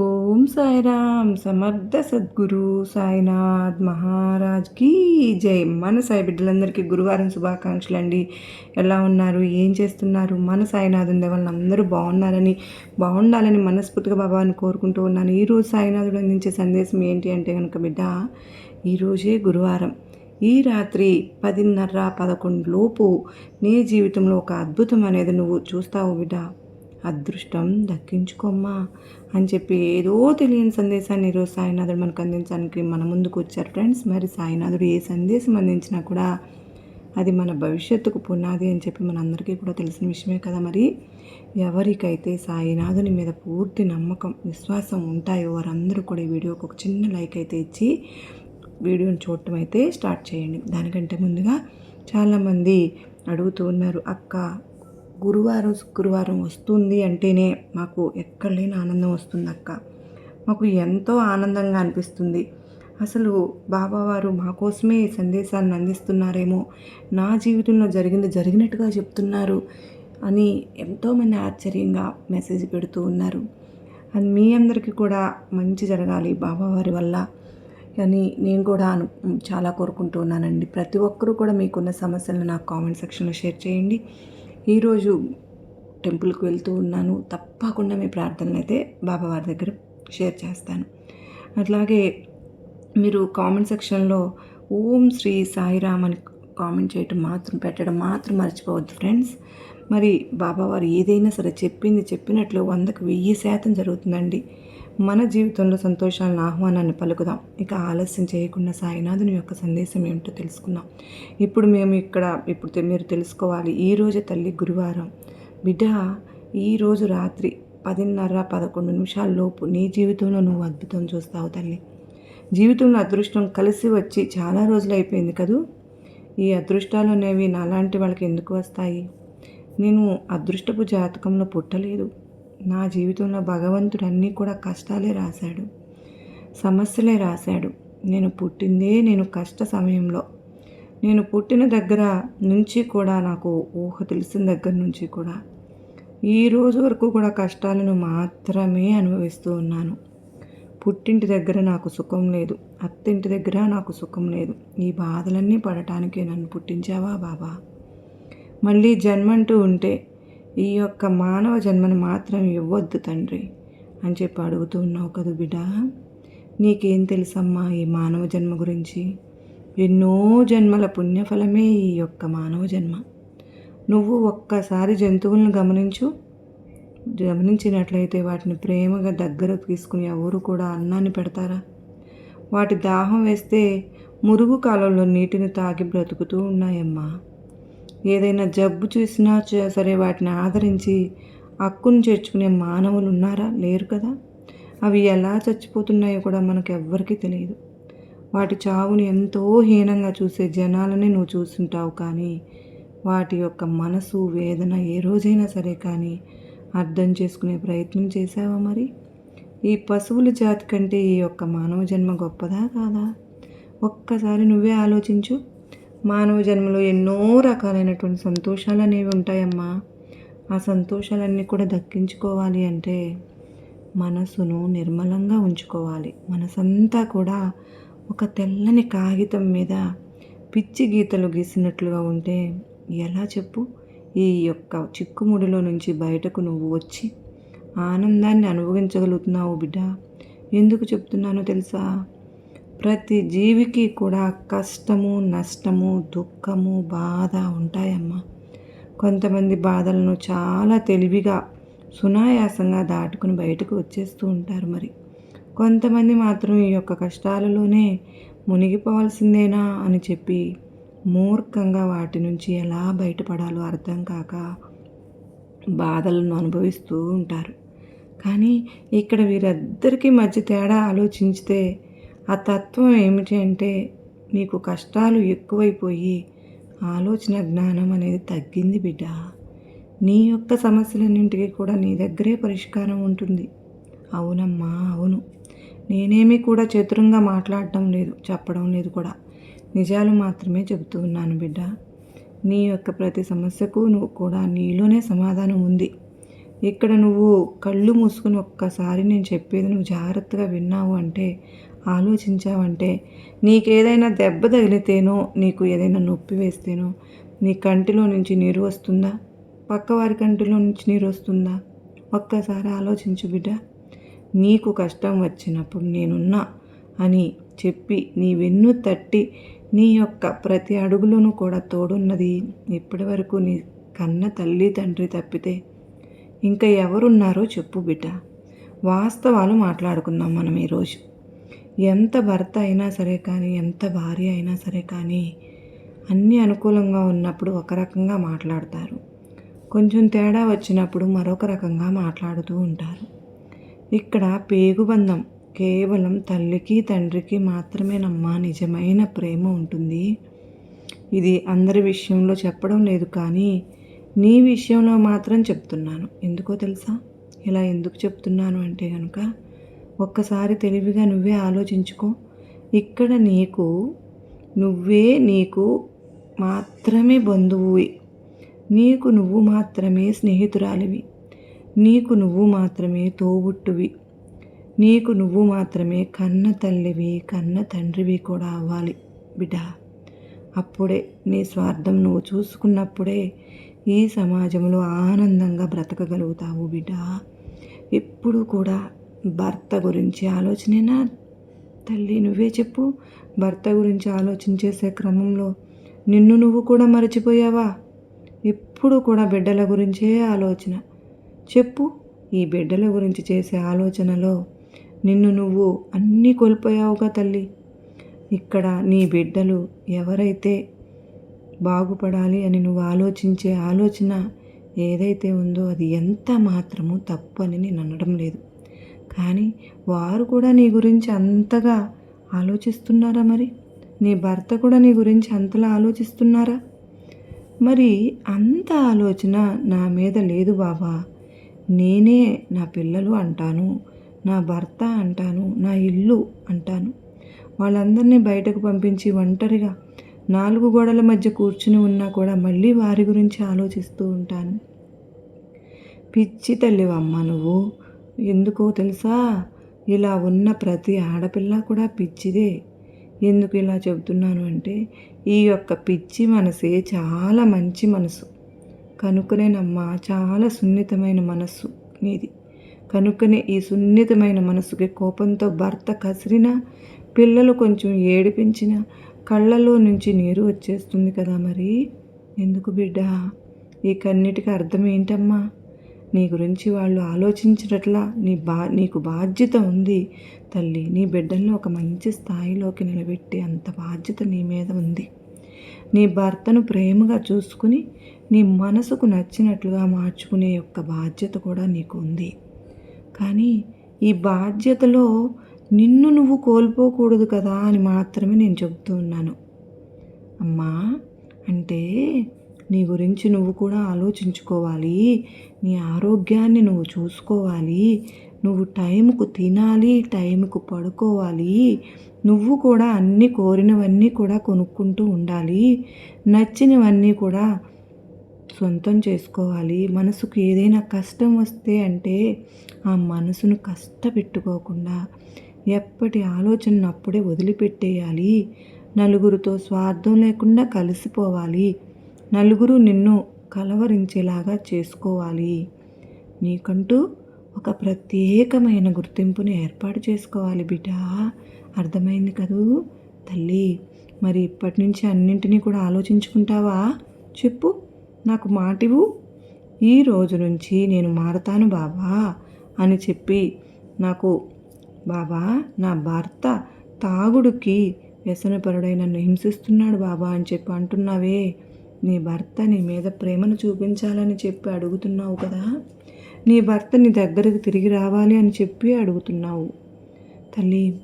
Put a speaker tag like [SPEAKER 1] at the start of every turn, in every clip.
[SPEAKER 1] ఓం సాయిరామ్ సమర్థ సద్గురు సాయినాథ్ మహారాజ్కి జై. మన సాయి బిడ్డలందరికీ గురువారం శుభాకాంక్షలు అండి. ఎలా ఉన్నారు? ఏం చేస్తున్నారు? మన సాయినాథుని దేవాలని అందరూ బాగున్నారని బాగుండాలని మనస్ఫూర్తిగా బాబాని కోరుకుంటూ ఉన్నాను. ఈరోజు సాయినాథుడు అందించే సందేశం ఏంటి అంటే కనుక బిడ్డ ఈరోజే గురువారం. ఈ రాత్రి పదిన్నర పదకొండు లోపు నీ జీవితంలో ఒక అద్భుతం అనేది నువ్వు చూస్తావు బిడ్డ. అదృష్టం దక్కించుకోమ్మా అని చెప్పి ఏదో తెలియని సందేశాన్ని ఈరోజు సాయినాథుడు మనకు అందించడానికి మన ముందుకు వచ్చారు. ఫ్రెండ్స్ మరి సాయినాథుడు ఏ సందేశం అందించినా కూడా అది మన భవిష్యత్తుకు పునాది అని చెప్పి మనందరికీ కూడా తెలిసిన విషయమే కదా మరి. ఎవరికైతే సాయినాథుని మీద పూర్తి నమ్మకం విశ్వాసం ఉంటాయో వారందరూ కూడా ఈ వీడియోకి ఒక చిన్న లైక్ అయితే ఇచ్చి వీడియోని చూడటం అయితే స్టార్ట్ చేయండి. దానికంటే ముందుగా చాలామంది అడుగుతూ ఉన్నారు అక్క గురువారం శుక్రవారం వస్తుంది అంటేనే మాకు ఎక్కడ లేని ఆనందం వస్తుంది అక్క మాకు ఎంతో ఆనందంగా అనిపిస్తుంది. అసలు బాబావారు మా కోసమే ఈ సందేశాన్ని అందిస్తున్నారేమో నా జీవితంలో జరిగింది జరిగినట్టుగా చెప్తున్నారు అని ఎంతోమంది ఆశ్చర్యంగా మెసేజ్ పెడుతూ ఉన్నారు. అది మీ అందరికీ కూడా మంచి జరగాలి బాబావారి వల్ల అని నేను కూడా అను చాలా కోరుకుంటూ ఉన్నానండి. ప్రతి ఒక్కరూ కూడా మీకున్న సమస్యలను నాకు కామెంట్ సెక్షన్లో షేర్ చేయండి. ఈరోజు టెంపుల్కి వెళ్తూ ఉన్నాను. తప్పకుండా మీ ప్రార్థనలు అయితే బాబావారి దగ్గర షేర్ చేస్తాను. అట్లాగే మీరు కామెంట్ సెక్షన్లో ఓం శ్రీ సాయిరామ్ అని కామెంట్ చేయటం మాత్రం పెట్టడం మాత్రం మర్చిపోవద్దు ఫ్రెండ్స్. మరి బాబావారు ఏదైనా సరే చెప్పింది చెప్పినట్లు వందకు వెయ్యి శాతం జరుగుతుందండి. మన జీవితంలో సంతోషాలను ఆహ్వానాన్ని పలుకుదాం. ఇక ఆలస్యం చేయకుండా సాయినాథుని యొక్క సందేశం ఏమిటో తెలుసుకుందాం. ఇప్పుడు మేము ఇక్కడ ఇప్పుడు మీరు తెలుసుకోవాలి. ఈరోజు తల్లి గురువారం. బిడ్డ ఈరోజు రాత్రి పదిన్నర పదకొండు నిమిషాల లోపు నీ జీవితంలో నువ్వు అద్భుతం చూస్తావు తల్లి. జీవితంలో అదృష్టం కలిసి వచ్చి చాలా రోజులు అయిపోయింది కదూ? ఈ అదృష్టాలు అనేవి నాలాంటి వాళ్ళకి ఎందుకు వస్తాయి? నేను అదృష్టపు జాతకంలో పుట్టలేదు. నా జీవితంలో భగవంతుడు అన్నీ కూడా కష్టాలే రాశాడు. సమస్యలే రాశాడు. నేను పుట్టిందే నేను కష్ట సమయంలో. నేను పుట్టిన దగ్గర నుంచి కూడా నాకు ఊహ తెలిసిన దగ్గర నుంచి కూడా. ఈ రోజు వరకు కూడా కష్టాలను మాత్రమే అనుభవిస్తూ ఉన్నాను. పుట్టింటి దగ్గర నాకు సుఖం లేదు. అత్తింటి దగ్గర నాకు సుఖం లేదు. ఈ బాధలన్నీ పడటానికి నన్ను పుట్టించావా బాబా? మళ్ళీ జన్మంటూ ఉంటే ఈ యొక్క మానవ జన్మను మాత్రం ఇవ్వద్దు తండ్రి అని చెప్పి అడుగుతున్నావు కదా బిడా నీకేం తెలుసమ్మా ఈ మానవ జన్మ గురించి? ఎన్నో జన్మల పుణ్యఫలమే ఈ యొక్క మానవ జన్మ. నువ్వు ఒక్కసారి జంతువులను గమనించు. గమనించినట్లయితే వాటిని ప్రేమగా దగ్గర తీసుకుని ఎవరు కూడా అన్నాన్ని పెడతారా? వాటి దాహం వేస్తే మురుగు కాలంలో నీటిని తాగి బ్రతుకుతూ ఉన్నాయమ్మా. ఏదైనా జబ్బు చూసినా సరే వాటిని ఆదరించి హక్కును చేర్చుకునే మానవులు ఉన్నారా? లేరు కదా. అవి ఎలా చచ్చిపోతున్నాయో కూడా మనకు ఎవ్వరికీ తెలియదు. వాటి చావుని ఎంతో హీనంగా చూసే జనాలని నువ్వు చూస్తుంటావు కానీ వాటి యొక్క మనసు వేదన ఏ రోజైనా సరే కానీ అర్థం చేసుకునే ప్రయత్నం చేసావా మరి? ఈ పశువుల జాతి కంటే ఈ యొక్క మానవ జన్మ గొప్పదా కాదా? ఒక్కసారి నువ్వే ఆలోచించు. మానవ జన్మలో ఎన్నో రకాలైనటువంటి సంతోషాలు అనేవి ఉంటాయమ్మా. ఆ సంతోషాలన్నీ కూడా దక్కించుకోవాలి అంటే మనసును నిర్మలంగా ఉంచుకోవాలి. మనసంతా కూడా ఒక తెల్లని కాగితం మీద పిచ్చి గీతలు గీసినట్లుగా ఉంటే ఎలా చెప్పు? ఈ యొక్క చిక్కుముడిలో నుంచి బయటకు నువ్వు వచ్చి ఆనందాన్ని అనుభవించగలుగుతున్నావు బిడ్డ. ఎందుకు చెప్తున్నానో తెలుసా? ప్రతి జీవికి కూడా కష్టము నష్టము దుఃఖము బాధ ఉంటాయమ్మా. కొంతమంది బాధలను చాలా తెలివిగా సునాయాసంగా దాటుకుని బయటకు వచ్చేస్తూ ఉంటారు మరి. కొంతమంది మాత్రం ఈ యొక్క కష్టాలలోనే మునిగిపోవాల్సిందేనా అని చెప్పి మూర్ఖంగా వాటి నుంచి ఎలా బయటపడాలో అర్థం కాక బాధలను అనుభవిస్తూ ఉంటారు. కానీ ఇక్కడ వీరిద్దరికీ మధ్య తేడా ఆలోచించితే ఆ తత్వం ఏమిటి అంటే నీకు కష్టాలు ఎక్కువైపోయి ఆలోచన జ్ఞానం అనేది తగ్గింది బిడ్డ. నీ యొక్క సమస్యలన్నింటికి కూడా నీ దగ్గరే పరిష్కారం ఉంటుంది. అవునమ్మా అవును. నేనేమి కూడా చతురంగా మాట్లాడటం లేదు చెప్పడం లేదు కూడా. నిజాలు మాత్రమే చెబుతూ ఉన్నాను బిడ్డ. నీ యొక్క ప్రతి సమస్యకు నువ్వు కూడా నీలోనే సమాధానం ఉంది. ఇక్కడ నువ్వు కళ్ళు మూసుకుని ఒక్కసారి నేను చెప్పేది నువ్వు జాగ్రత్తగా విన్నావు అంటే ఆలోచించావంటే నీకేదైనా దెబ్బ తగిలితేనో నీకు ఏదైనా నొప్పి వేస్తేనో నీ కంటిలో నుంచి నీరు వస్తుందా? పక్కవారి కంటిలో నుంచి నీరు వస్తుందా? ఒక్కసారి ఆలోచించు బిడ్డ. నీకు కష్టం వచ్చినప్పుడు నేనున్నా అని చెప్పి నీ వెన్ను తట్టి నీ యొక్క ప్రతి అడుగులోనూ కూడా తోడున్నది ఇప్పటి వరకు నీ కన్న తల్లి తండ్రి తప్పితే ఇంకా ఎవరున్నారో చెప్పు బిడ్డ. వాస్తవాలు మాట్లాడుకుందాం మనం ఈరోజు. ఎంత భర్త అయినా సరే కానీ ఎంత భార్య అయినా సరే కానీ అన్నీ అనుకూలంగా ఉన్నప్పుడు ఒక రకంగా మాట్లాడతారు. కొంచెం తేడా వచ్చినప్పుడు మరొక రకంగా మాట్లాడుతూ ఉంటారు. ఇక్కడ పేగుబంధం కేవలం తల్లికి తండ్రికి మాత్రమేనమ్మా నిజమైన ప్రేమ ఉంటుంది. ఇది అందరి విషయంలో చెప్పడం లేదు కానీ నీ విషయంలో మాత్రం చెప్తున్నాను. ఎందుకో తెలుసా? ఇలా ఎందుకు చెప్తున్నాను అంటే కనుక ఒక్కసారి తెలివిగా నువ్వే ఆలోచించుకో. ఇక్కడ నీకు నువ్వే నీకు మాత్రమే బంధువువి. నీకు నువ్వు మాత్రమే స్నేహితురాలివి. నీకు నువ్వు మాత్రమే తోబుట్టువి. నీకు నువ్వు మాత్రమే కన్న తల్లివి కన్న తండ్రివి కూడా అవ్వాలి బిడ్డ. అప్పుడే నీ స్వార్థం నువ్వు చూసుకున్నప్పుడే ఈ సమాజంలో ఆనందంగా బ్రతకగలుగుతావు బిడ్డ. ఎప్పుడు కూడా భర్త గురించి ఆలోచనేనా? తల్లి నువ్వే చెప్పు. భర్త గురించి ఆలోచన చేసే క్రమంలో నిన్ను నువ్వు కూడా మరచిపోయావా? ఇప్పుడు కూడా బిడ్డల గురించే ఆలోచన. చెప్పు ఈ బిడ్డల గురించి చేసే ఆలోచనలో నిన్ను నువ్వు అన్నీ కోల్పోయావుగా తల్లి. ఇక్కడ నీ బిడ్డలు ఎవరైతే బాగుపడాలి అని నువ్వు ఆలోచించే ఆలోచన ఏదైతే ఉందో అది ఎంత మాత్రము తప్పు అని నేను అనడం లేదు. కానీ వారు కూడా నీ గురించి అంతగా ఆలోచిస్తున్నారా మరి? నీ భర్త కూడా నీ గురించి అంతలా ఆలోచిస్తున్నారా? మరి అంత ఆలోచన నా మీద లేదు బాబా నేనే నా పిల్లలు అంటాను నా భర్త అంటాను నా ఇల్లు అంటాను. వాళ్ళందరినీ బయటకు పంపించి ఒంటరిగా నాలుగు గోడల మధ్య కూర్చుని ఉన్నా కూడా మళ్ళీ వారి గురించి ఆలోచిస్తూ ఉంటాను. పిచ్చి తల్లివమ్మ నువ్వు. ఎందుకో తెలుసా? ఇలా ఉన్న ప్రతి ఆడపిల్ల కూడా పిచ్చిదే. ఎందుకు ఇలా చెబుతున్నాను అంటే ఈ యొక్క పిచ్చి మనసే చాలా మంచి మనసు. కనుకనేనమ్మా చాలా సున్నితమైన మనస్సు నీది. కనుకనే ఈ సున్నితమైన మనసుకి కోపంతో భర్త కసిరిన పిల్లలు కొంచెం ఏడిపించిన కళ్ళలో నుంచి నీరు వచ్చేస్తుంది కదా మరి? ఎందుకు బిడ్డ? ఈ కన్నిటికి అర్థం ఏంటమ్మా? నీ గురించి వాళ్ళు ఆలోచించినట్లా నీ బా నీకు బాధ్యత ఉంది తల్లి. నీ బిడ్డల్ని ఒక మంచి స్థాయిలోకి నిలబెట్టి అంత బాధ్యత నీ మీద ఉంది. నీ భర్తను ప్రేమగా చూసుకుని నీ మనసుకు నచ్చినట్లుగా మార్చుకునే యొక్క బాధ్యత కూడా నీకు ఉంది. కానీ ఈ బాధ్యతలో నిన్ను నువ్వు కోల్పోకూడదు కదా అని మాత్రమే నేను చెబుతూ ఉన్నాను. అమ్మా అంటే నీ గురించి నువ్వు కూడా ఆలోచించుకోవాలి. నీ ఆరోగ్యాన్ని నువ్వు చూసుకోవాలి. నువ్వు టైంకు తినాలి టైంకు పడుకోవాలి. నువ్వు కూడా అన్ని కోరినవన్నీ కూడా కొనుక్కుంటూ ఉండాలి. నచ్చినవన్నీ కూడా సొంతం చేసుకోవాలి. మనసుకు ఏదైనా కష్టం వస్తే అంటే ఆ మనసును కష్టపెట్టుకోకుండా ఎప్పటి ఆలోచనను అప్పుడే వదిలిపెట్టేయాలి. నలుగురితో స్వార్థం లేకుండా కలిసిపోవాలి. నలుగురు నిన్ను కలవరించేలాగా చేసుకోవాలి. నీకంటూ ఒక ప్రత్యేకమైన గుర్తింపుని ఏర్పాటు చేసుకోవాలి బిడ్డ అర్థమైంది కదూ? తల్లి మరి ఇప్పటి నుంచి అన్నింటినీ కూడా ఆలోచించుకుంటావా? చెప్పు నాకు మాటివు ఈ రోజు నుంచి నేను మారతాను బాబా అని చెప్పి నాకు బాబా నా భర్త తాగుడుకి వ్యసనపరుడై నన్ను హింసిస్తున్నాడు బాబా అని చెప్పి అంటున్నావే. నీ భర్త నీ మీద ప్రేమను చూపించాలని చెప్పి అడుగుతున్నావు కదా? నీ భర్త నీ దగ్గరకు తిరిగి రావాలి అని చెప్పి అడుగుతున్నావు. తల్లి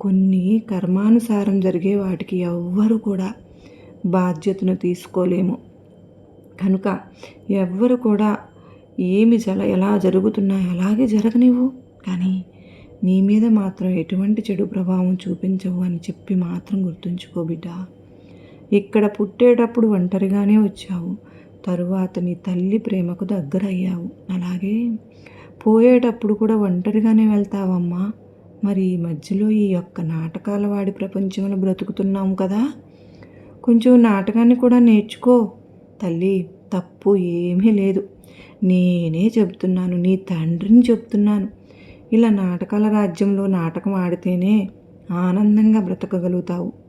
[SPEAKER 1] కొన్ని కర్మానుసారం జరిగే వాటికి ఎవ్వరు కూడా బాధ్యతను తీసుకోలేము. కనుక ఎవ్వరు కూడా ఏమి జల ఎలా జరుగుతున్నాయో అలాగే జరగనివ్వు. కానీ నీ మీద మాత్రం ఎటువంటి చెడు ప్రభావం చూపించవు అని చెప్పి మాత్రం గుర్తుంచుకో బిడ్డా. ఇక్కడ పుట్టేటప్పుడు ఒంటరిగానే వచ్చావు. తరువాత నీ తల్లి ప్రేమకు దగ్గరయ్యావు. అలాగే పోయేటప్పుడు కూడా ఒంటరిగానే వెళ్తావమ్మా. మరి ఈ మధ్యలో ఈ యొక్క నాటకాల వాడి ప్రపంచంలో బ్రతుకుతున్నాము కదా. కొంచెం నాటకాన్ని కూడా నేర్చుకో. తల్లి తప్పు ఏమీ లేదు. నేనే చెబుతున్నాను నీ తండ్రిని చెప్తున్నాను ఇలా నాటకాల రాజ్యంలో నాటకం ఆడితేనే ఆనందంగా బ్రతకగలుగుతావు.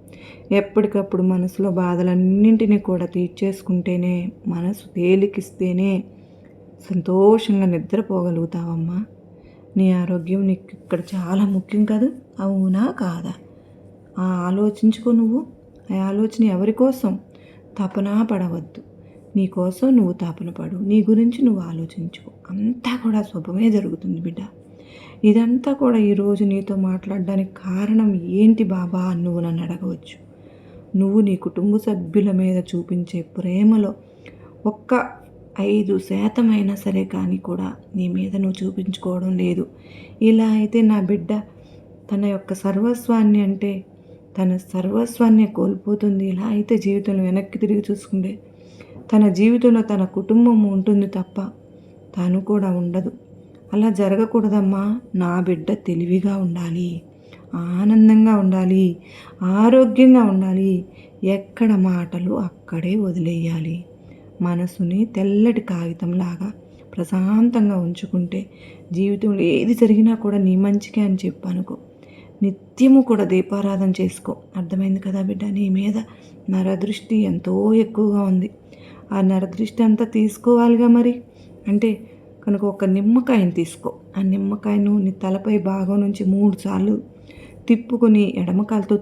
[SPEAKER 1] ఎప్పటికప్పుడు మనసులో బాధలన్నింటినీ కూడా తీర్చేసుకుంటేనే మనసు తేలికిస్తేనే సంతోషంగా నిద్రపోగలుగుతావమ్మా. నీ ఆరోగ్యం నీకు ఇక్కడ చాలా ముఖ్యం కాదు? అవునా కాదా? ఆ ఆలోచించుకో నువ్వు. ఆ ఆలోచన ఎవరి కోసం? తపన పడవద్దు. నీ కోసం నువ్వు తపన పడు. నీ గురించి నువ్వు ఆలోచించుకో. అంతా కూడా శుభమే జరుగుతుంది బిడ్డ. ఇదంతా కూడా ఈరోజు నీతో మాట్లాడడానికి కారణం ఏంటి బాబా? అని నువ్వు నన్ను అడగవచ్చు. నువ్వు నీ కుటుంబ సభ్యుల మీద చూపించే ప్రేమలో ఒక్క ఐదు శాతమైనా సరే కానీ కూడా నీ మీద నువ్వు చూపించుకోవడం లేదు. ఇలా అయితే నా బిడ్డ తన యొక్క సర్వస్వాన్ని అంటే తన సర్వస్వాన్ని కోల్పోతుంది. ఇలా అయితే జీవితంలో వెనక్కి తిరిగి చూసుకుంటే తన జీవితంలో తన కుటుంబం ఉంటుంది తప్ప తాను కూడా ఉండదు. అలా జరగకూడదమ్మా. నా బిడ్డ తెలివిగా ఉండాలి ఆనందంగా ఉండాలి ఆరోగ్యంగా ఉండాలి. ఎక్కడ మాటలు అక్కడే వదిలేయాలి. మనసుని తెల్లటి కాగితంలాగా ప్రశాంతంగా ఉంచుకుంటే జీవితంలో ఏది జరిగినా కూడా నీ మంచికే అని చెప్పనుకో నిత్యము కూడా దీపారాధన చేసుకో. అర్థమైంది కదా బిడ్డ? నీ మీద నరదృష్టి ఎంతో ఎక్కువగా ఉంది. ఆ నరదృష్టి అంతా తీసుకోవాలిగా మరి. అంటే కనుక ఒక నిమ్మకాయని తీసుకో. ఆ నిమ్మకాయను నీ తలపై భాగం నుంచి మూడు సార్లు తిప్పుకొని ఎడమకాలతో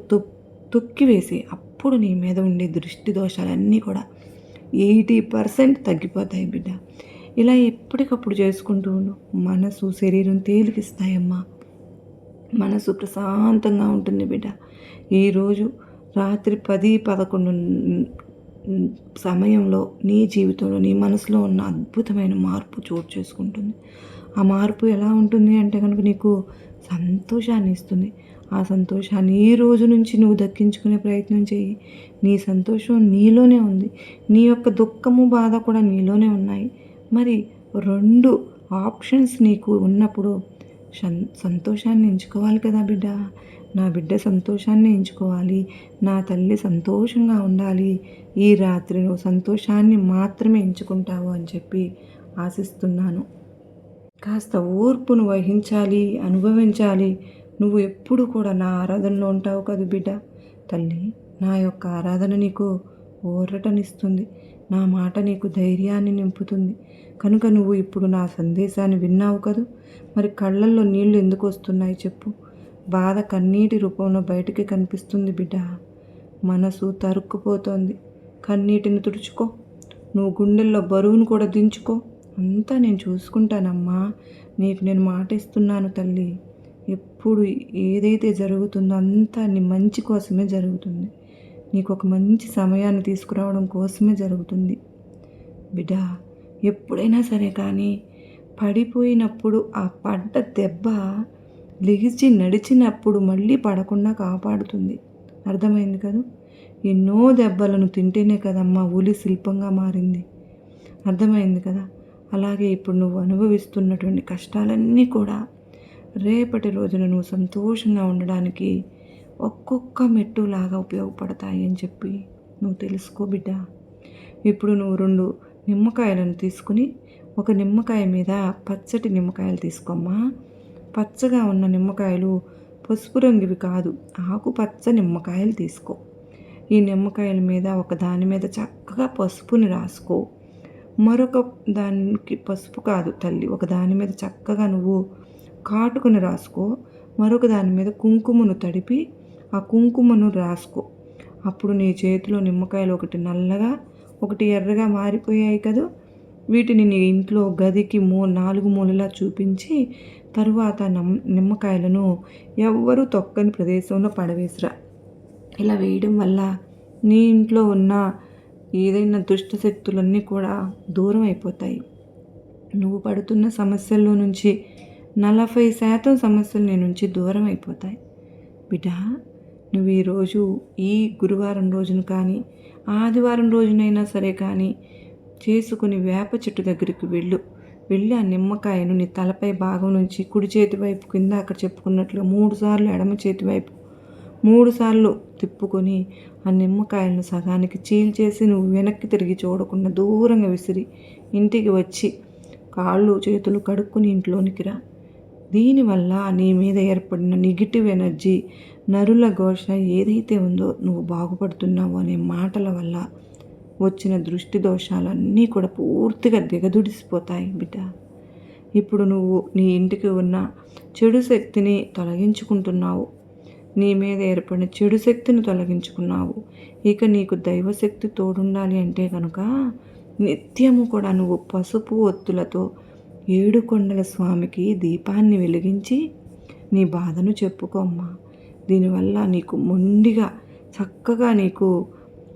[SPEAKER 1] తొక్కి వేసి అప్పుడు నీ మీద ఉండే దృష్టి దోషాలన్నీ కూడా ఎయిటీ పర్సెంట్ తగ్గిపోతాయి బిడ్డ. ఇలా ఎప్పటికప్పుడు చేసుకుంటూ ఉండు. మనసు శరీరం తేలికిస్తాయమ్మా. మనసు ప్రశాంతంగా ఉంటుంది బిడ్డ. ఈరోజు రాత్రి పది పదకొండు సమయంలో నీ జీవితంలో నీ మనసులో ఉన్న అద్భుతమైన మార్పు చోటు చేసుకుంటుంది. ఆ మార్పు ఎలా ఉంటుంది అంటే కనుక నీకు సంతోషాన్ని ఇస్తుంది. ఆ సంతోషాన్ని ఈ రోజు నుంచి నువ్వు దక్కించుకునే ప్రయత్నం చేయి. నీ సంతోషం నీలోనే ఉంది. నీ యొక్క దుఃఖము బాధ కూడా నీలోనే ఉన్నాయి. మరి రెండు ఆప్షన్స్ నీకు ఉన్నప్పుడు సంతోషాన్ని ఎంచుకోవాలి కదా బిడ్డ. నా బిడ్డ సంతోషాన్ని ఎంచుకోవాలి. నా తల్లి సంతోషంగా ఉండాలి. ఈ రాత్రి నువ్వు సంతోషాన్ని మాత్రమే ఎంచుకుంటావు అని చెప్పి ఆశిస్తున్నాను. కాస్త ఓర్పును వహించాలి అనుభవించాలి. నువ్వు ఎప్పుడు కూడా నా ఆరాధనలో ఉంటావు కదా బిడ్డ. తల్లి నా యొక్క ఆరాధన నీకు ఓరటనిస్తుంది నా మాట నీకు ధైర్యాన్ని నింపుతుంది. కనుక నువ్వు ఇప్పుడు నా సందేశాన్ని విన్నావు కదూ. మరి కళ్ళల్లో నీళ్ళు ఎందుకు వస్తున్నాయి చెప్పు. బాధ కన్నీటి రూపంలో బయటికి కనిపిస్తుంది బిడ్డ. మనసు తరుక్కుపోతోంది. కన్నీటిని తుడుచుకో. నువ్వు గుండెల్లో బరువును కూడా దించుకో. అంతా నేను చూసుకుంటానమ్మా. నీకు నేను మాట ఇస్తున్నాను తల్లి. ఎప్పుడు ఏదైతే జరుగుతుందో అంతా నీ మంచి కోసమే జరుగుతుంది. నీకు ఒక మంచి సమయాన్ని తీసుకురావడం కోసమే జరుగుతుంది. బిడ్డ ఎప్పుడైనా సరే కానీ పడిపోయినప్పుడు ఆ పడ్డ దెబ్బ లెగిచి నడిచినప్పుడు మళ్ళీ పడకుండా కాపాడుతుంది. అర్థమైంది కదా? ఎన్నో దెబ్బలను తింటేనే కదమ్మా ఉలి శిల్పంగా మారింది. అర్థమైంది కదా? అలాగే ఇప్పుడు నువ్వు అనుభవిస్తున్నటువంటి కష్టాలన్నీ కూడా రేపటి రోజున నువ్వు సంతోషంగా ఉండడానికి ఒక్కొక్క మెట్టులాగా ఉపయోగపడతాయి అని చెప్పి నువ్వు తెలుసుకో బిడ్డ. ఇప్పుడు నువ్వు రెండు నిమ్మకాయలను తీసుకుని ఒక నిమ్మకాయ మీద పచ్చటి నిమ్మకాయలు తీసుకోమ్మా. పచ్చగా ఉన్న నిమ్మకాయలు పసుపు రంగువి కాదు. ఆకుపచ్చ నిమ్మకాయలు తీసుకో. ఈ నిమ్మకాయల మీద ఒక దాని మీద చక్కగా పసుపుని రాసుకో. మరొక దానికి పసుపు కాదు తల్లి ఒక దాని మీద చక్కగా నువ్వు కాటుకుని రాసుకో. మరొక దాని మీద కుంకుమను తడిపి ఆ కుంకుమను రాసుకో. అప్పుడు నీ చేతిలో నిమ్మకాయలు ఒకటి నల్లగా ఒకటి ఎర్రగా మారిపోయాయి కదా. వీటిని నీ ఇంట్లో గదికి మూ నాలుగు మూలలా చూపించి తరువాత నిమ్మకాయలను ఎవ్వరూ తొక్కని ప్రదేశంలో పడవేసిరా. ఇలా వేయడం వల్ల నీ ఇంట్లో ఉన్న ఏదైనా దుష్ట శక్తులన్నీ కూడా దూరం అయిపోతాయి. నువ్వు పడుతున్న సమస్యల్లో నుంచి నలభై శాతం సమస్యలు నీ నుంచి దూరం అయిపోతాయి. బిడ్డ నువ్వు ఈరోజు ఈ గురువారం రోజున కానీ ఆదివారం రోజునైనా సరే కానీ చేసుకుని వేప చెట్టు దగ్గరికి వెళ్ళు. వెళ్ళి ఆ నిమ్మకాయను నీ తలపై భాగం నుంచి కుడి చేతి వైపు కింద అక్కడ చెప్పుకున్నట్లు మూడు సార్లు ఎడమ చేతి వైపు మూడు సార్లు తిప్పుకొని ఆ నిమ్మకాయలను సగానికి చీల్చేసి నువ్వు వెనక్కి తిరిగి చూడకుండా దూరంగా విసిరి ఇంటికి వచ్చి కాళ్ళు చేతులు కడుక్కుని ఇంట్లోనికి రా. దీనివల్ల నీ మీద ఏర్పడిన నెగిటివ్ ఎనర్జీ నరుల ఘోష ఏదైతే ఉందో నువ్వు బాగుపడుతున్నావు అనే మాటల వల్ల వచ్చిన దృష్టి దోషాలన్నీ కూడా పూర్తిగా దిగదుడిసిపోతాయి బిడ్డ. ఇప్పుడు నువ్వు నీ ఇంటికి ఉన్న చెడు శక్తిని తొలగించుకుంటున్నావు. నీ మీద ఏర్పడిన చెడు శక్తిని తొలగించుకున్నావు. ఇక నీకు దైవశక్తి తోడుండాలి అంటే కనుక నిత్యము కూడా నువ్వు పసుపు ఒత్తులతో ఏడుకొండల స్వామికి దీపాన్ని వెలిగించి నీ బాధను చెప్పుకోమ్మా. దీనివల్ల నీకు మొండిగా చక్కగా నీకు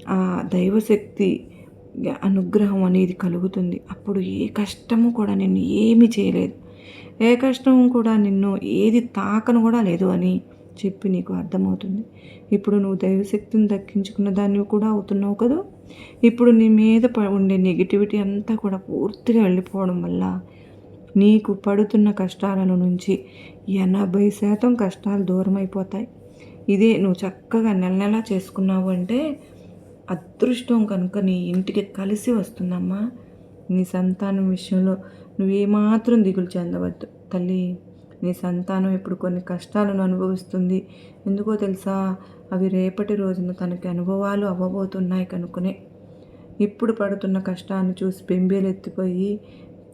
[SPEAKER 1] ఆ దైవశక్తి అనుగ్రహం అనేది కలుగుతుంది. అప్పుడు ఏ కష్టము కూడా నిన్ను ఏమీ చేయలేదు. ఏ కష్టం కూడా నిన్ను ఏది తాకను కూడా లేదు అని చెప్పి నీకు అర్థమవుతుంది. ఇప్పుడు నువ్వు దైవశక్తిని దక్కించుకున్న దాన్ని కూడా అవుతున్నావు కదా? ఇప్పుడు నీ మీద ఉండే నెగిటివిటీ అంతా కూడా పూర్తిగా వెళ్ళిపోవడం వల్ల నీకు పడుతున్న కష్టాల నుంచి ఎనభై శాతం కష్టాలు దూరం అయిపోతాయి ఇదే నువ్వు చక్కగా నెల నెలా చేసుకున్నావు అంటే అదృష్టం కనుక నీ ఇంటికి కలిసి వస్తుందమ్మా. నీ సంతానం విషయంలో నువ్వేమాత్రం దిగులు చెందవద్దు. తల్లి నీ సంతానం ఇప్పుడు కొన్ని కష్టాలను అనుభవిస్తుంది. ఎందుకో తెలుసా? అవి రేపటి రోజున తనకి అనుభవాలు అవ్వబోతున్నాయి కనుకనే. ఇప్పుడు పడుతున్న కష్టాన్ని చూసి బెంబేలెత్తిపోయి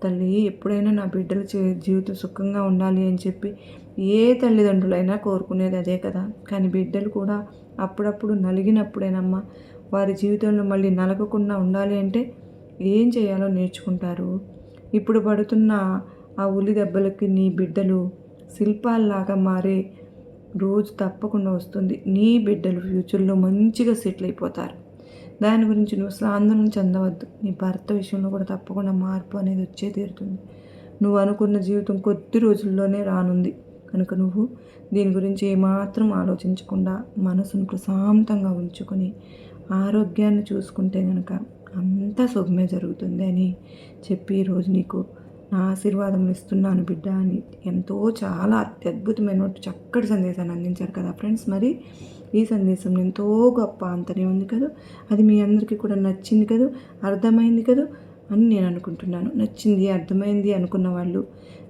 [SPEAKER 1] తల్లి ఎప్పుడైనా నా బిడ్డల జీవితం సుఖంగా ఉండాలి అని చెప్పి ఏ తల్లిదండ్రులైనా కోరుకునేది అదే కదా. కానీ బిడ్డలు కూడా అప్పుడప్పుడు నలిగినప్పుడేనమ్మా. వారి జీవితంలో మళ్ళీ నలగకుండా ఉండాలి అంటే ఏం చేయాలో నేర్చుకుంటారు? ఇప్పుడు పడుతున్న ఆ ఉలి దెబ్బలకి నీ బిడ్డలు శిల్పాల్లాగా మారే రోజు తప్పకుండా వస్తుంది. నీ బిడ్డలు ఫ్యూచర్లో మంచిగా సెటిల్ అయిపోతారు. దాని గురించి నువ్వు అసలు ఆందోళన చెందవద్దు. నీ భర్త విషయంలో కూడా తప్పకుండా మార్పు అనేది వచ్చే తీరుతుంది. నువ్వు అనుకున్న జీవితం కొద్ది రోజుల్లోనే రానుంది. కనుక నువ్వు దీని గురించి ఏమాత్రం ఆలోచించకుండా మనసును ప్రశాంతంగా ఉంచుకొని ఆరోగ్యాన్ని చూసుకుంటే కనుక అంతా శుభమే జరుగుతుంది అని చెప్పి ఈరోజు నీకు నా ఆశీర్వాదం ఇస్తున్నాను బిడ్డ అని ఎంతో చాలా అత్యద్భుతమైన చక్కటి సందేశాన్ని అందించారు కదా ఫ్రెండ్స్. మరి ఈ సందేశం ఎంతో గొప్ప అంతనే ఉంది కదా? అది మీ అందరికీ కూడా నచ్చింది కదా? అర్థమైంది కదా? అని నేను అనుకుంటున్నాను. నచ్చింది అర్థమైంది అనుకున్న వాళ్ళు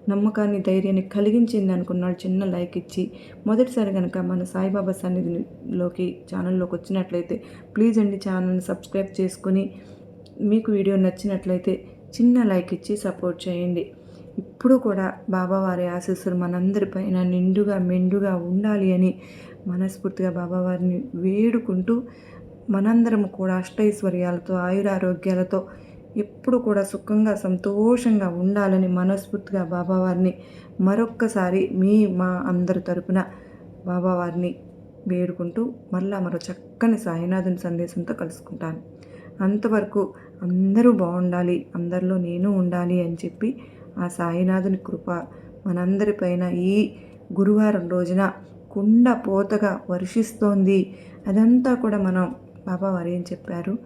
[SPEAKER 1] నమ్మకాన్ని ధైర్యాన్ని కలిగించింది అనుకున్నాడు. చిన్న లైక్ ఇచ్చి మొదటిసారి కనుక మన సాయిబాబా సన్నిధిలోకి ఛానల్లోకి వచ్చినట్లయితే ప్లీజ్ అండి ఛానల్ని సబ్స్క్రైబ్ చేసుకొని మీకు వీడియో నచ్చినట్లయితే చిన్న లైక్ ఇచ్చి సపోర్ట్ చేయండి. ఇప్పుడు కూడా బాబావారి ఆశీస్సులు మనందరిపైన నిండుగా మెండుగా ఉండాలి అని మనస్ఫూర్తిగా బాబావారిని వేడుకుంటూ మనందరం కూడా అష్టైశ్వర్యాలతో ఆయురారోగ్యాలతో ఎప్పుడు కూడా సుఖంగా సంతోషంగా ఉండాలని మనస్ఫూర్తిగా బాబావారిని మరొక్కసారి మీ మా అందరి తరపున బాబావారిని వేడుకుంటూ మళ్ళా మరో చక్కని సాయినాథుని సందేశంతో కలుసుకుంటాను. అంతవరకు అందరూ బాగుండాలి అందరిలో నేను ఉండాలి అని చెప్పి ఆ సాయినాథుని కృప మనందరిపైన ఈ గురువారం రోజున కుండ పోతగా వర్షిస్తోంది. అదంతా కూడా మనం బాబా వారు ఏం చెప్పారు?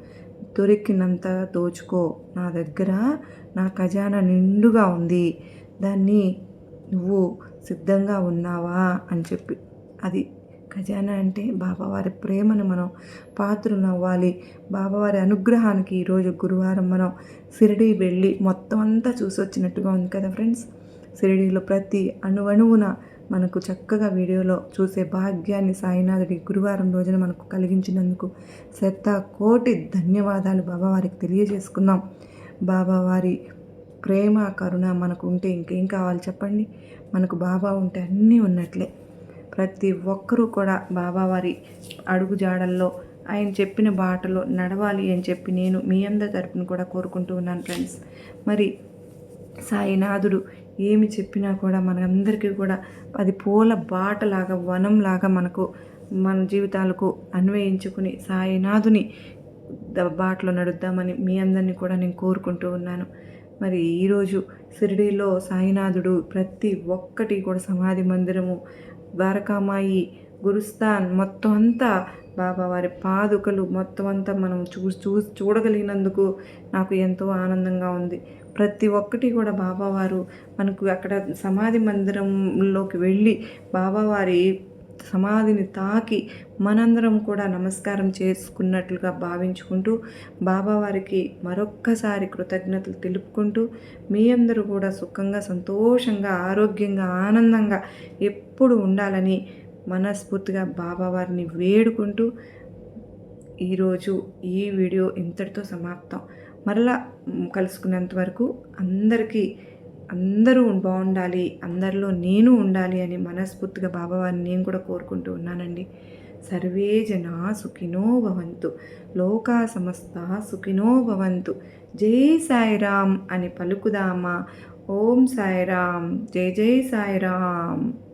[SPEAKER 1] దొరికినంత దోచుకో. నా దగ్గర నా ఖజానా నిండుగా ఉంది. దాన్ని నువ్వు సిద్ధంగా ఉన్నావా? అని చెప్పి. అది ఖజానా అంటే బాబావారి ప్రేమను మనం పాత్రలు అవ్వాలి బాబావారి అనుగ్రహానికి ఈరోజు గురువారం మనం సిరిడి వెళ్ళి మొత్తం అంతా చూసి వచ్చినట్టుగా ఉంది కదా ఫ్రెండ్స్. సిరిడిలో ప్రతి అణువణువున మనకు చక్కగా వీడియోలో చూసే భాగ్యాన్ని సాయినాథుడి గురువారం రోజున మనకు కలిగించినందుకు శత కోటి ధన్యవాదాలు బాబావారికి తెలియజేసుకుందాం. బాబావారి ప్రేమ కరుణ మనకు ఉంటే ఇంకేం కావాలి చెప్పండి? మనకు బాబా ఉంటే అన్నీ ఉన్నట్లే. ప్రతి ఒక్కరూ కూడా బాబావారి అడుగు జాడల్లో ఆయన చెప్పిన బాటలో నడవాలి అని చెప్పి నేను మీ అందరి తరపున కూడా కోరుకుంటూ ఉన్నాను ఫ్రెండ్స్. మరి సాయినాథుడు ఏమి చెప్పినా కూడా మనందరికీ కూడా అది పూల బాటలాగా వనంలాగా మనకు మన జీవితాలకు అన్వయించుకుని సాయినాథుని బాటలో నడుద్దామని మీ అందరినీ కూడా నేను కోరుకుంటూ ఉన్నాను. మరి ఈరోజు షిరిడీలో సాయినాథుడు ప్రతి ఒక్కటి కూడా సమాధి మందిరము ద్వారకామాయి గురుస్థాన్ మొత్తం అంతా బాబావారి పాదుకలు మొత్తం అంతా మనం చూ చూ చూడగలిగినందుకు నాకు ఎంతో ఆనందంగా ఉంది. ప్రతి ఒక్కటి కూడా బాబావారు మనకు అక్కడ సమాధి మందిరంలోకి వెళ్ళి బాబావారి సమాధిని తాకి మనందరం కూడా నమస్కారం చేసుకున్నట్లుగా భావించుకుంటూ బాబావారికి మరొక్కసారి కృతజ్ఞతలు తెలుపుకుంటూ మీ అందరూ కూడా సుఖంగా సంతోషంగా ఆరోగ్యంగా ఆనందంగా ఎప్పుడు ఉండాలని మనస్ఫూర్తిగా బాబావారిని వేడుకుంటూ ఈరోజు ఈ వీడియో ఇంతటితో సమాప్తం. మరలా కలుసుకునేంత వరకు అందరికీ అందరూ బాగుండాలి అందరిలో నేను ఉండాలి అని మనస్ఫూర్తిగా బాబావారిని నేను కూడా కోరుకుంటూ ఉన్నానండి. సర్వే జనా సుఖినో భవంతు. లోకా సమస్త సుఖినో భవంతు. జై సాయిరామ్ అని పలుకుదామా. ఓం సాయిరామ్. జై జై సాయిరామ్.